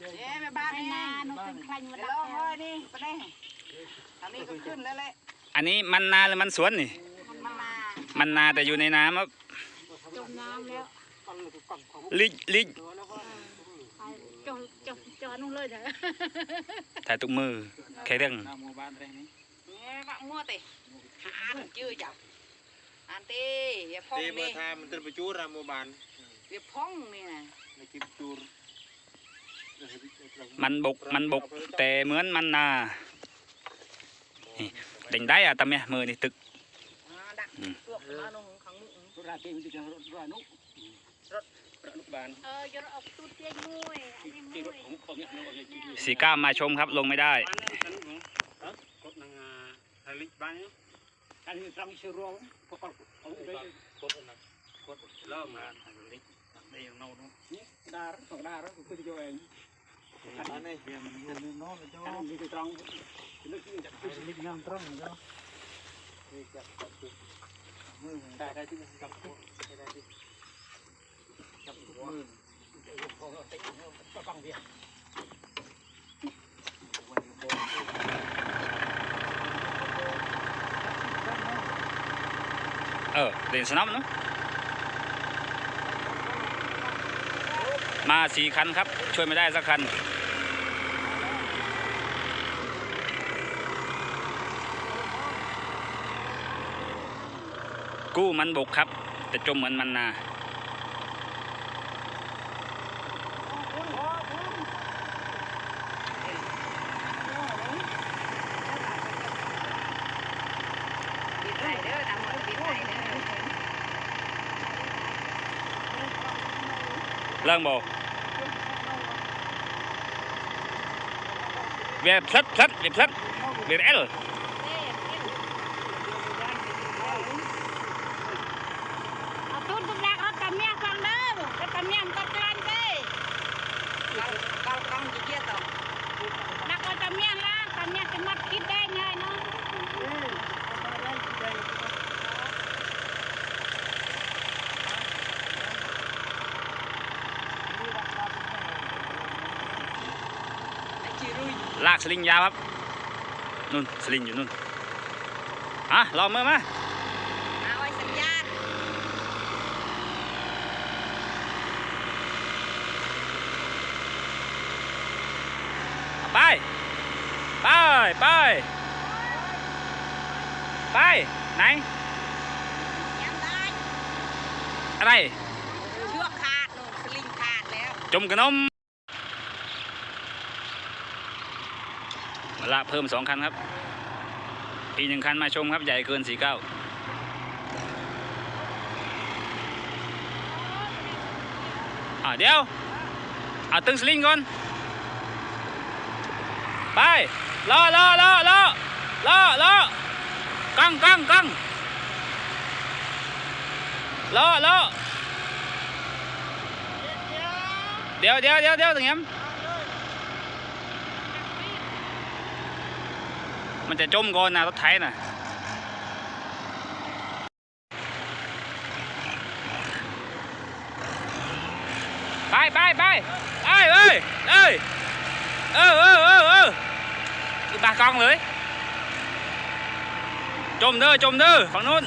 เอ๊ะแม่บ้านไม่นี่นานนุเป็นใครมาเดี๋ยวดัลกองเฮ้ยนี่ไปนี่อันนี้ก็ขึ้นแล้วแหละอันนี้มันนาหรือมันสวนนี่ มันมามันนาแต่อยู่ในน้ำครับจมน้ำแล้วลิกลิกไปจมจมจอนุ่งเลยเถอะถ่ายตุกมือแค่เรื่องเนี่ยมักมั่วติหาอันจื้อจับอันตีอย่าพ้อง Dia นี่ bertha menteri bercurah mau ban. อย่าพ้องนี่นะ Nakip tur. มันบกมันบก แต่เหมือนมันนานี่เด่งได้อะตำเนี่ยมือนี่ตึกอ่าดักอืมเกือบมาลงขังมือ ban. เออยนออกตูดเตียงมวยอันนี้มวยสีก้ามมาชมครับลงไม่ได้ Kod nang halik ban. Kan ni trang suruh. Kod kod kod nak. Kod lo mà halik. Đây yang nau no. Ni dar, kod dar ko ku jo en. Ane dia men no no jo. Kan ni trang. Ni ki jak ku ni nam trang jo. Ni jak ku. ได้ได้ที่จับกูได้ที่จับกูมือพอติดก็ฟังเดียวเออเด่นสนับเนาะ มาสี่คันครับ ช่วยไม่ได้สักคัน กู้มันบกครับ แต่จมเหมือนมันนาปิดไหลเด้อทำมือปิดไหลเด้อ เรื่องบอกเวียพลัดพลัดเวียพลัดเวียเอลเอาตูดบุกแรกเอาตำเมียฟังเด้อแล้วตำเมียมันก็กลันเด้เราเราต้องจีเกียต่อนักเอาตำเมียละตำเมียจะมัดคิดได้ง่ายเนาะ ไอ้จีรุ่ย ลากสลิงยาวครับนู่นสลิงอยู่นู่นอะลองมือมาเอาไว้สัญญาณไป ไป ไป ไป ไหน ยังได้อะไร เชือกขาดนู่นสลิงขาดแล้ว จมกระนม มาละเพิ่มสองคันครับ อีกหนึ่งคันมาชมครับใหญ่เกินสี่เก้าอะเดี๋ยวเอาตึงสลิงก่อน ไปรอรอรอรอรอรอกังกังกังรอรอเดี๋ยวเดี๋ยวเดี๋ยวเดี๋ยวถึงยัง มันจะจมก่อนนะรถไถน่ะไปไปไปไปเอ้ยเอ้ยเออเออเออเอออีบากองเลย จมเด้อจมเด้อฝั่งนู้น